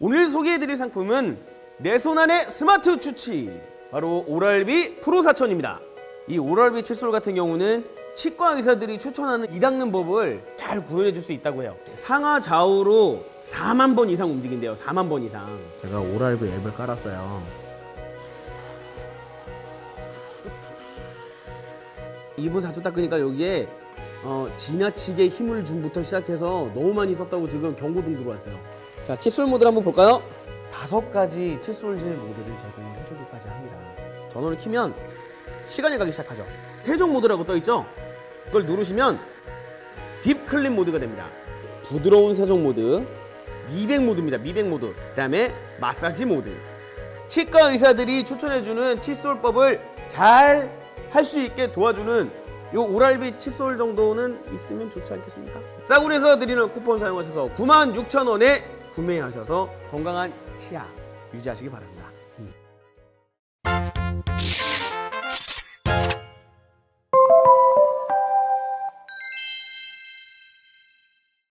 오늘 소개해드릴 상품은 내 손 안의 스마트 추치 바로 오랄비 프로 4000입니다. 이 오랄비 칫솔 같은 경우는 치과 의사들이 추천하는 이 닦는 법을 잘 구현해 줄 수 있다고 해요. 상하 좌우로 4만 번 이상 움직인대요. 4만 번 이상. 제가 오랄비 앱을 깔았어요. 2분 4초 닦으니까 여기에 어, 지나치게 힘을 줌부터 시작해서 너무 많이 썼다고 지금 경고등 들어왔어요. 자, 칫솔 모드를 한번 볼까요? 다섯 가지 칫솔질 모드를 제공해 주기까지 합니다. 전원을 키면 시간이 가기 시작하죠. 세정 모드라고 떠 있죠? 그걸 누르시면 딥 클린 모드가 됩니다. 부드러운 세정 모드, 미백 모드입니다. 미백 모드. 그다음에 마사지 모드. 치과 의사들이 추천해주는 칫솔법을 잘 할 수 있게 도와주는 요 오랄비 칫솔 정도는 있으면 좋지 않겠습니까? 싸구려에서 드리는 쿠폰 사용하셔서 96,000원에 구매하셔서 건강한 치아 유지하시기 바랍니다. 음.